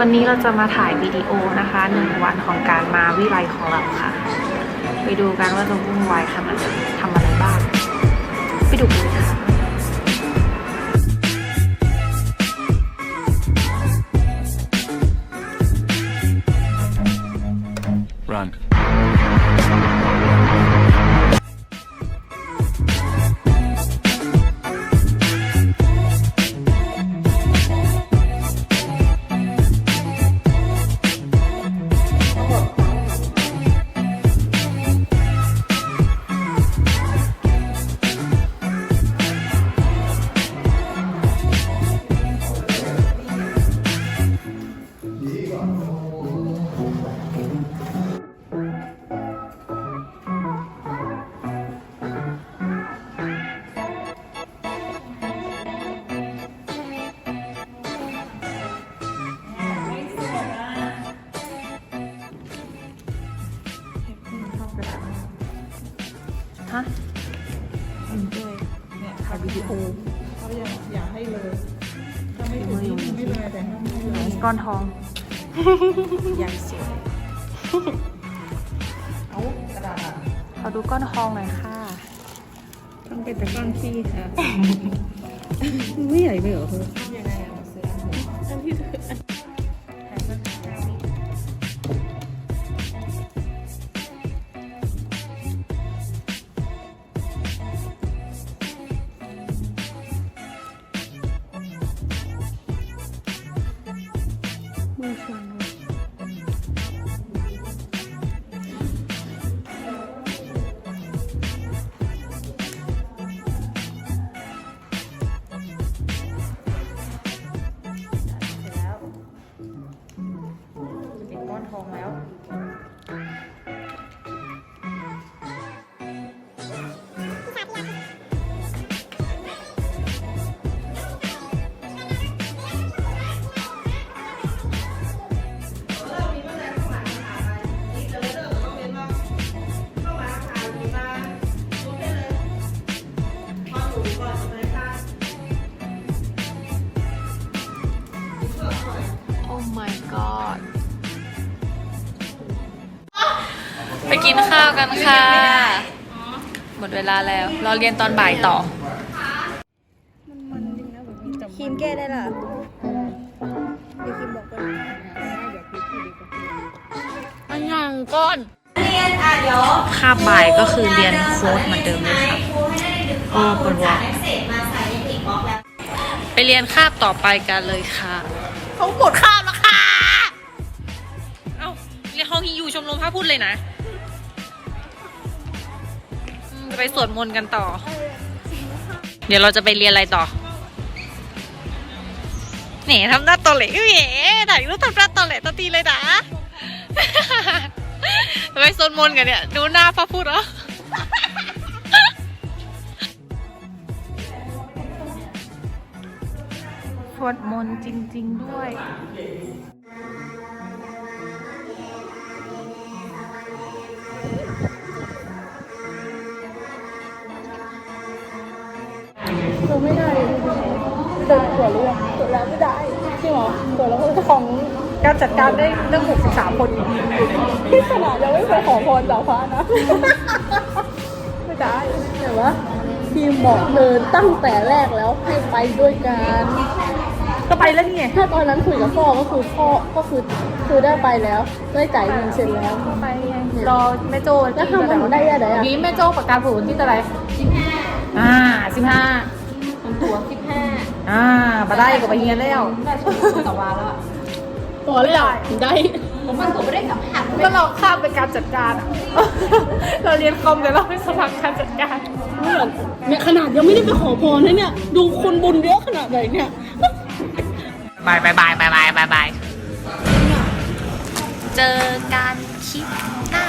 วันนี้เราจะมาถ่ายวิดีโอนะคะหนึ่งวันของการมาวิไลของเราค่ะ ไปดูกันว่าจะวุ่นวายขนาดไหนทำอะไรบ้าง ไปดู ฮะเนี่ยถ่ายวิดีโอเขายังอยากให้เลยถ้าไม่ถึงนี่ไม่เป็นไรแต่ถ้าไม่เลยก้อนทองยังสวยเอากระดาษอะขอดูก้อนทองหน่อยค่ะ ต้องเป็นแต่ก้อนขี้ค่ะไม่ใหญ่ไปเหรอเธอยังไงอะเสื้ออันที่เธอ มือชวนเลยแล้วจะติดก้อนทองแล้ว กินข้าวกันค่ะ หมดเวลาแล้วเราเรียนตอนบ่ายต่อครีมแก้ได้ล่ะเดี๋ยวครีมบอกก่อนอันยังก้อนคาบบ่ายก็คือเรียนโค้ดเหมือนเดิมเลยค่ะโอ้ปวดหัวไปเรียนคาบต่อไปกันเลยค่ะเขาหมดคาบแล้วค่ะ เอ้าเรียนห้องฮิยูชมรมพระพูดเลยนะ จะไปสวดมนต์กันต่อ เดี๋ยวเราจะไปเรียนอะไรต่อแหนทำหน้าตอเล่แหมถ่ายรูปทำหน้าตอเล่ตอตีเลยนะไปสวดมนต์กันเนี่ย ดูหน้าพระพูดเหรอสวดมนต์จริง ๆ ด้วย เราไม่ได้เดินตัวเรื่องตัวแล้วไม่ได้จริงเหรอตัวแล้วก็ของการจัดการได้เรื่อง63คนที่ขนาดยังไม่เคยขอพรจากพระนะ ไม่ได้เห็นไหมทีมบอกเดินตั้งแต่แรกแล้วให้ไปด้วยกันก็ไปแล้วนี่ไงถ้าตอนนั้นคุยกับพ่อก็คือพ่อก็คือคือได้ไปแล้วได้จ่ายเงินเสร็จแล้วไปรอแม่โจแล้วทำมันได้ยังไงอะบีแม่โจประกาศผลที่เท่าไหร่สิบห้าอ่าสิบห้า อ่ามาได้กับไปเฮียแล้ว ได้ชมต่อวาแล้วพอแล้วได้ผมมันผมไม่ได้สัมผัสก็เราข้ามไปการจัดการอะ เราเรียนคอมแต่เราไม่สมัครการจัดการ เนี่ยขนาดยังไม่ได้ไปขอพรนะเนี่ย ดูคนบุญเยอะขนาดไหนเนี่ย บายบายบายบายบายบายบายเจอกันคลิปหน้า